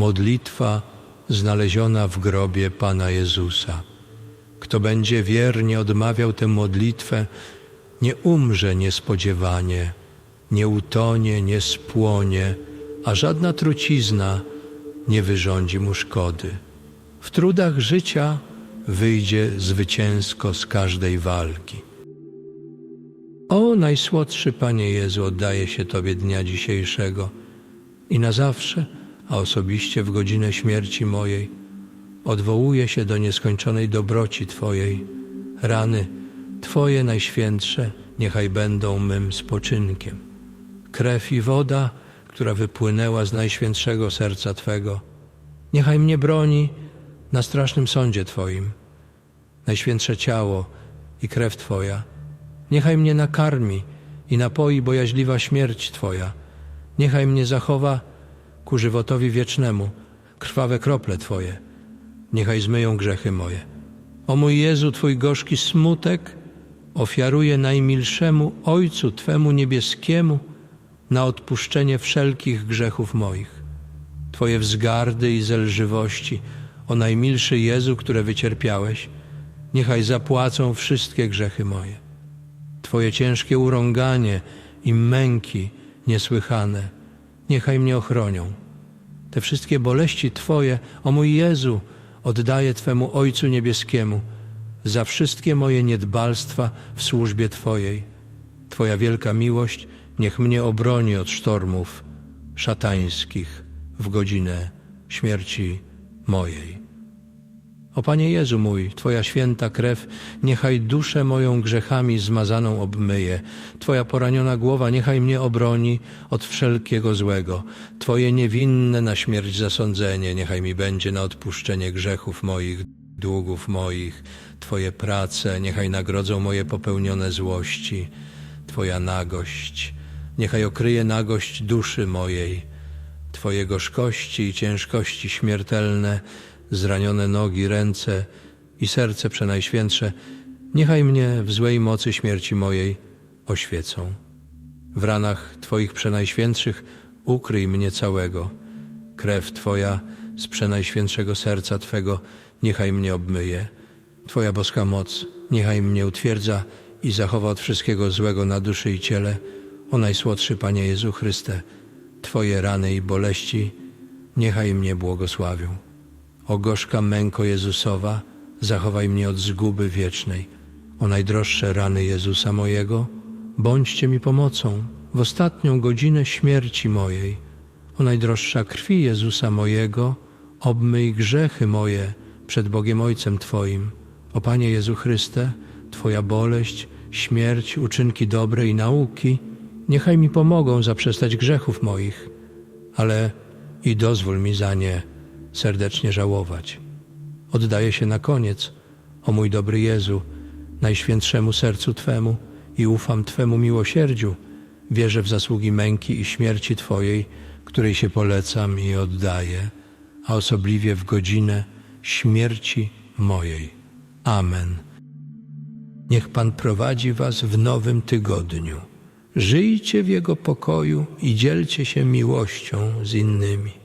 Modlitwa znaleziona w grobie Pana Jezusa. Kto będzie wiernie odmawiał tę modlitwę, nie umrze niespodziewanie, nie utonie, nie spłonie, a żadna trucizna nie wyrządzi mu szkody. W trudach życia wyjdzie zwycięsko z każdej walki. O najsłodszy Panie Jezu, oddaję się Tobie dnia dzisiejszego i na zawsze, a osobiście w godzinę śmierci mojej, odwołuję się do nieskończonej dobroci Twojej. Rany Twoje najświętsze niechaj będą mym spoczynkiem. Krew i woda, która wypłynęła z najświętszego serca Twego, niechaj mnie broni na strasznym sądzie Twoim. Najświętsze ciało i krew Twoja, niechaj mnie nakarmi i napoi bojaźliwa śmierć Twoja. Niechaj mnie zachowa ku żywotowi wiecznemu, krwawe krople Twoje. Niechaj zmyją grzechy moje. O mój Jezu, Twój gorzki smutek ofiaruję najmilszemu Ojcu Twemu niebieskiemu na odpuszczenie wszelkich grzechów moich. Twoje wzgardy i zelżywości, o najmilszy Jezu, które wycierpiałeś, niechaj zapłacą wszystkie grzechy moje. Twoje ciężkie urąganie i męki niesłychane, niechaj mnie ochronią. Te wszystkie boleści Twoje, o mój Jezu, oddaję Twemu Ojcu Niebieskiemu za wszystkie moje niedbalstwa w służbie Twojej. Twoja wielka miłość niech mnie obroni od sztormów szatańskich w godzinę śmierci mojej. O Panie Jezu mój, Twoja święta krew, niechaj duszę moją grzechami zmazaną obmyje. Twoja poraniona głowa niechaj mnie obroni od wszelkiego złego. Twoje niewinne na śmierć zasądzenie niechaj mi będzie na odpuszczenie grzechów moich, długów moich. Twoje prace niechaj nagrodzą moje popełnione złości. Twoja nagość niechaj okryje nagość duszy mojej. Twoje gorzkości i ciężkości śmiertelne zranione nogi, ręce i serce przenajświętsze, niechaj mnie w złej mocy śmierci mojej oświecą. W ranach Twoich przenajświętszych ukryj mnie całego. Krew Twoja z przenajświętszego serca Twego niechaj mnie obmyje. Twoja boska moc niechaj mnie utwierdza i zachowa od wszystkiego złego na duszy i ciele. O najsłodszy Panie Jezu Chryste, Twoje rany i boleści niechaj mnie błogosławią. O gorzka męko Jezusowa, zachowaj mnie od zguby wiecznej. O najdroższe rany Jezusa mojego, bądźcie mi pomocą w ostatnią godzinę śmierci mojej. O najdroższa krwi Jezusa mojego, obmyj grzechy moje przed Bogiem Ojcem Twoim. O Panie Jezu Chryste, Twoja boleść, śmierć, uczynki dobre i nauki, niechaj mi pomogą zaprzestać grzechów moich, ale i dozwól mi za nie serdecznie żałować. Oddaję się na koniec, o mój dobry Jezu, najświętszemu sercu Twemu i ufam Twemu miłosierdziu. Wierzę w zasługi męki i śmierci Twojej, której się polecam i oddaję, a osobliwie w godzinę śmierci mojej. Amen. Niech Pan prowadzi Was w nowym tygodniu. Żyjcie w Jego pokoju i dzielcie się miłością z innymi.